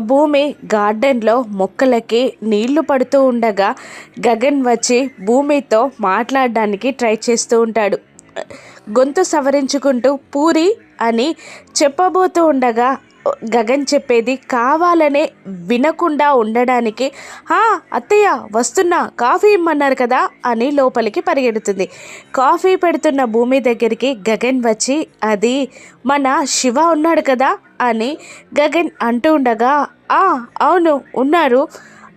భూమి గార్డెన్లో మొక్కలకి నీళ్ళు పడుతూ ఉండగా గగన్ వచ్చి భూమితో మాట్లాడడానికి ట్రై చేస్తూ ఉంటాడు. గొంతు సవరించుకుంటూ పూరి అని చెప్పబోతూ ఉండగా గగన్ చెప్పేది కావాలనే వినకుండా ఉండడానికి ఆ అత్తయ్య వస్తున్నా కాఫీ ఇమ్మన్నారు కదా అని లోపలికి పరిగెడుతుంది. కాఫీ పెడుతున్న భూమి దగ్గరికి గగన్ వచ్చి అది మన శివ ఉన్నాడు కదా అని గగన్ అంటూ ఉండగా "ఆ, అవును ఉన్నారు.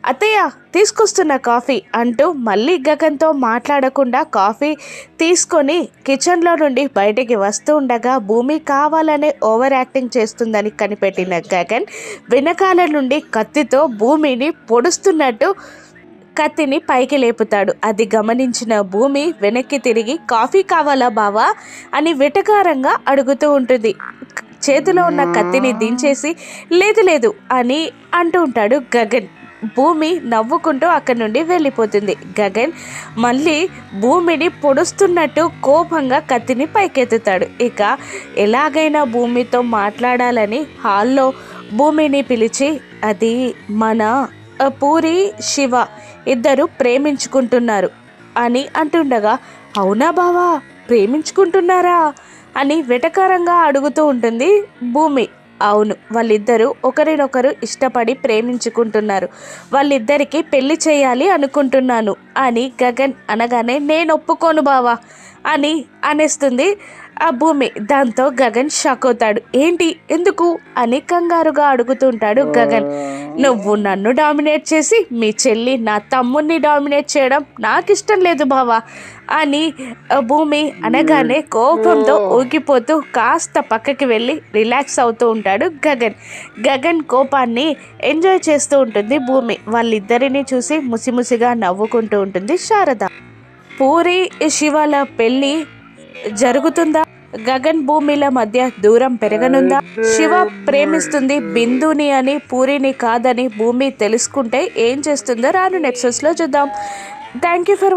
అత్తయ్య తీసుకొస్తున్న కాఫీ అంటూ మళ్ళీ గగన్తో మాట్లాడకుండా కాఫీ తీసుకొని కిచెన్లో నుండి బయటికి వస్తూ ఉండగా భూమి కావాలనే ఓవర్ యాక్టింగ్ చేస్తుందని కనిపెట్టిన గగన్ వెనకాల నుండి కత్తితో భూమిని పొడుస్తున్నట్టు కత్తిని పైకి లేపుతాడు. అది గమనించిన భూమి వెనక్కి తిరిగి కాఫీ కావాలా బావా? అని వెటకారంగా అడుగుతూ ఉంటుంది. చేతిలో ఉన్న కత్తిని దించేసి లేదు లేదు అని అంటూ ఉంటాడు గగన్. భూమి నవ్వుకుంటూ అక్కడి నుండి వెళ్ళిపోతుంది. గగన్ మళ్ళీ భూమిని పొడుస్తున్నట్టు కోపంగా కత్తిని పైకెత్తుతాడు. ఇక ఎలాగైనా భూమితో మాట్లాడాలని హాల్లో భూమిని పిలిచి అది మన పూరి శివ ఇద్దరు ప్రేమించుకుంటున్నారు అని అంటుండగా అవునా బావా ప్రేమించుకుంటున్నారా అని వెటకారంగా అడుగుతూ ఉంటుంది భూమి. అవును వాళ్ళిద్దరూ ఒకరినొకరు ఇష్టపడి ప్రేమించుకుంటున్నారు. వాళ్ళిద్దరికీ పెళ్ళి చేయాలి అనుకుంటున్నాను అని గగన్ అనగానే నేను ఒప్పుకోను బావా అని అనేస్తుంది ఆ భూమి దాంతో గగన్ షాక్ అవుతాడు. ఏంటి? ఎందుకు? అని కంగారుగా అడుగుతుంటాడు గగన్. నువ్వు నన్ను డామినేట్ చేసి మీ చెల్లి నా తమ్ముడిని డామినేట్ చేయడం నాకు ఇష్టం లేదు బావా అని భూమి అనగానే కోపంతో ఊగిపోతూ కాస్త పక్కకి వెళ్ళి రిలాక్స్ అవుతూ ఉంటాడు గగన్. గగన్ కోపాన్ని ఎంజాయ్ చేస్తూ ఉంటుంది భూమి. వాళ్ళిద్దరిని చూసి ముసిముసిగా నవ్వుకుంటూ ఉంటుంది శారద. పూరి శివాల పెళ్ళి జరుగుతుందా? గగన్ భూమిల మధ్య దూరం పెరగనుందా? శివ ప్రేమిస్తుంది బిందుని అని పూరిని కాదని భూమి తెలుసుకుంటే ఏం చేస్తుందో రాను నెక్సెస్లో చూద్దాం. Thank you for